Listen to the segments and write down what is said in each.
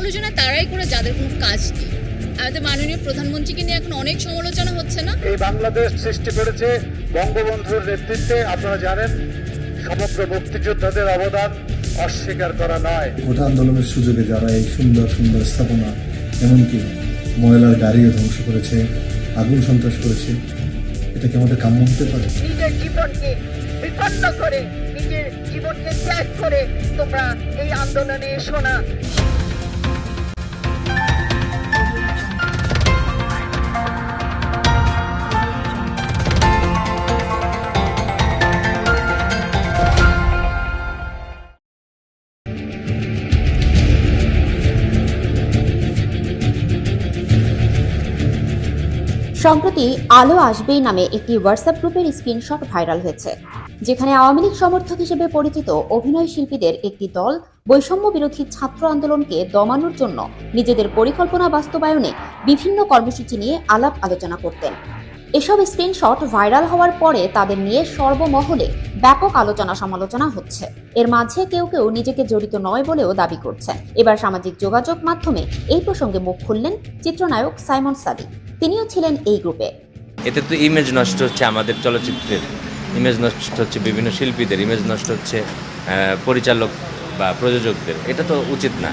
সমালোচনা তারাই করে যাদের কোনো কাজ নেই। আমাদের মাননীয় প্রধানমন্ত্রীকে নিয়ে এখন অনেক সমালোচনা হচ্ছে না? এই বাংলাদেশ সৃষ্টি করেছে বঙ্গবন্ধুর নেতৃত্বে আপনারা জানেন সমগ্র মুক্তিযোদ্ধাদের অবদান অস্বীকার করা নয়। কোটা আন্দোলনের সুযোগে যারা এই সুন্দর সুন্দর স্থাপনা এমনকি ময়লার গাড়িও ধ্বংস করেছে আগুন সন্ত্রাস করেছে এটা কি আমাদের কাম্য হতে পারে? নিজের জীবনকে বিপন্ন করে নিজের জীবনকে ত্যাগ করে তোমরা এই আন্দোলনে এসো না। সম্প্রতি আলো আসবেই নামে একটি হোয়াটসঅ্যাপ গ্রুপের স্ক্রিনশট ভাইরাল হয়েছে, যেখানে আওয়ামী লীগ সমর্থক হিসেবে পরিচিত অভিনয় শিল্পীদের একটি দল বৈষম্য বিরোধী ছাত্র আন্দোলনকে দমানোর জন্য নিজেদের পরিকল্পনা বাস্তবায়নে বিভিন্ন কর্মসূচি নিয়ে আলাপ আলোচনা করতেন। এসব স্ক্রিনশট ভাইরাল হওয়ার পরে তাদের নিয়ে সর্বমহলে ব্যাপক আলোচনা সমালোচনা হচ্ছে। এর মাঝে কেউ কেউ নিজেকে জড়িত নয় বলেও দাবি করছেন। এবার সামাজিক যোগাযোগ মাধ্যমে এই প্রসঙ্গে মুখ খুললেন চিত্রনায়ক সাইমন সাদিক। তিনিও ছিলেন এই গ্রুপে। এতে তো ইমেজ নষ্ট হচ্ছে আমাদের চলচ্চিত্রের। ইমেজ নষ্ট হচ্ছে বিভিন্ন শিল্পীদের। ইমেজ নষ্ট হচ্ছে পরিচালক বা প্রযোজকদের। এটা তো উচিত না।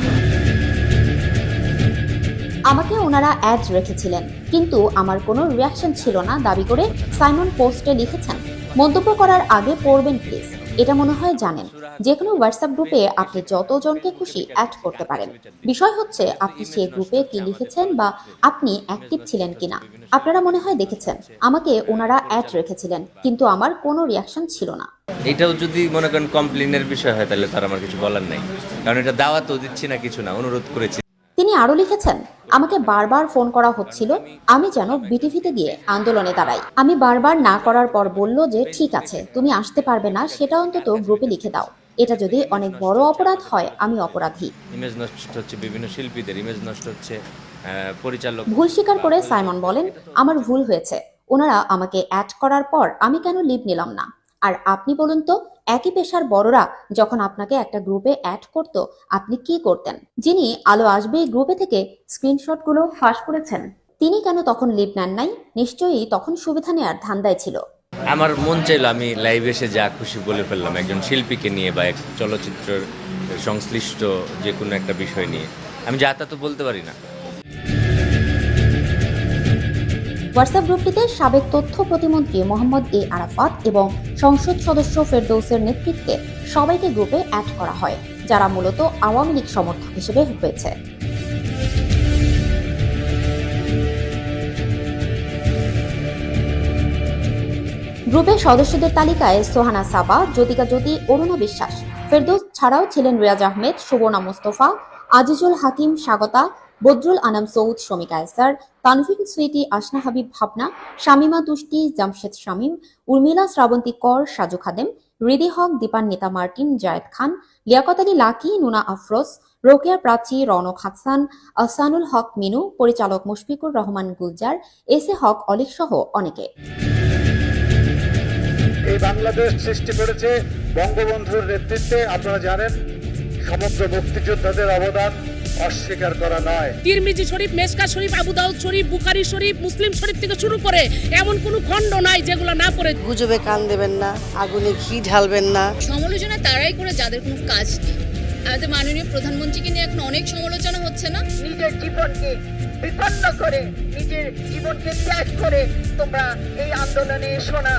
আমাকে ওনারা অ্যাড রেখেছিলেন কিন্তু আমার কোনো রিয়াকশন ছিল না দাবি করে সাইমন পোস্টে লিখেছেন মন্তব্য করার আগে পড়বেন প্লিজ এটা মনে হয় জানেন। যে কোনো হোয়াটসঅ্যাপ গ্রুপে আপনি যতজনকে খুশি অ্যাড করতে পারেন। বিষয় হচ্ছে আপনি সেই গ্রুপে কি লিখেছেন বা আপনি অ্যাক্টিভ ছিলেন কিনা। আপনারা মনে হয় দেখেছেন আমাকে ওনারা অ্যাড রেখেছিলেন কিন্তু আমার কোনো রিয়াকশন ছিল না। এটাও যদি মনে করেন কমপ্লেনের বিষয় হয় তাহলে তার আমার কিছু বলার নাই। কারণ এটা দাওয়া তো দিচ্ছি না কিছু না অনুরোধ করেছি। তিনি আরও লিখেছেন আমাকে বারবার ফোন করা হচ্ছিল আমি যেন বিটিভিতে গিয়ে আন্দোলনে দাঁড়াই। আমি বারবার না করার পর বলল যে ঠিক আছে তুমি আসতে পারবে না সেটা অন্তত গ্রুপে লিখে দাও। এটা যদি অনেক বড় অপরাধ হয় আমি অপরাধী। ইমেজ নষ্ট হচ্ছে বিভিন্ন শিল্পীদের ইমেজ নষ্ট হচ্ছে পরিচালক। ভুল স্বীকার করে সাইমন বলেন আমার ভুল হয়েছে। ওনারা আমাকে অ্যাড করার পর আমি কেন লিভ নিলাম না? আর আপনি বলুন তো একই পেশার বড়রা যখন আপনাকে একটা গ্রুপে অ্যাড করত, আপনি কি করতেন? যিনি আলো আসবে গ্রুপে থেকে স্ক্রিনশটগুলো ফাঁস করেছেন। তিনি কেন তখন লিভ নেন নাই? নিশ্চয়ই তখন সুবিধা নেওয়ার ধান্দায় ছিল। আমার মন চাইলো আমি লাইভে এসে যা খুশি বলে ফেললাম, একজন শিল্পীকে নিয়ে বা এক চলচ্চিত্রের সংশ্লিষ্ট যে কোনো একটা বিষয় নিয়ে। আমি যা তা তো বলতে পারি না। হোয়াটসঅ্যাপ গ্রুপটিতে সাবেক তথ্য প্রতিমন্ত্রী মোহাম্মদ এ আরাফাত এবং সংসদ সদস্য ফেরদৌসের নেতৃত্বে সবাইকে গ্রুপে অ্যাড করা হয়, যারা মূলত আওয়ামী লীগ সমর্থক হিসেবে হয়েছে গ্রুপের সদস্যদের তালিকায় সোহানা সাবা, জ্যোতিকা জ্যোতি, অরুণা বিশ্বাস। ফেরদৌস ছাড়াও ছিলেন রিয়াজ আহমেদ, সুবর্ণা মোস্তফা, আজিজুল হাকিম স্বাগতা বদরুল আনাম সৌদ শমিকা এসার তানভিন সুইটি আসনা হাবিব ভাবনা, শামিমা তুষ্টি, জামশেদ শামীম, উর্মিলা শ্রাবন্তী কর, সাজু খাদেম হৃদি হক, দীপান নেতা মার্টিন জায়েদ খান, লিয়াকত আলী লাকি, নুনা আফরোজ, রোকেয়া প্রাচী রনক হাসান আসানুল হক মিনু, পরিচালক মুশফিকুর রহমান গুলজার, এস এ হক অলিক সহ অনেকে। এই বাংলাদেশ সৃষ্টি করেছে বঙ্গবন্ধুর নেতৃত্বে, আপনারা জানেন, সমগ্র মুক্তিযোদ্ধাদের অবদান। অস্বীকার করা নয়। তিরমিজি শরীফ মেসকা শরীফ আবু দাউদ শরীফ বুখারি শরীফ মুসলিম শরীফ থেকে শুরু করে এমন কোনো খণ্ড নাই যেগুলো না পড়ে গুজবে কান দেবেন না আগুনে ঘি ঢালবেন না। সমালোচনা তারাই করে যাদের কোনো কাজ নেই। আমাদের মাননীয় প্রধানমন্ত্রীকে নিয়ে এখন অনেক সমালোচনা হচ্ছে না? নিজের জীবনকে বিপন্ন করে নিজের জীবনকে ত্যাগ করে তোমরা এই আন্দোলনে এসো না।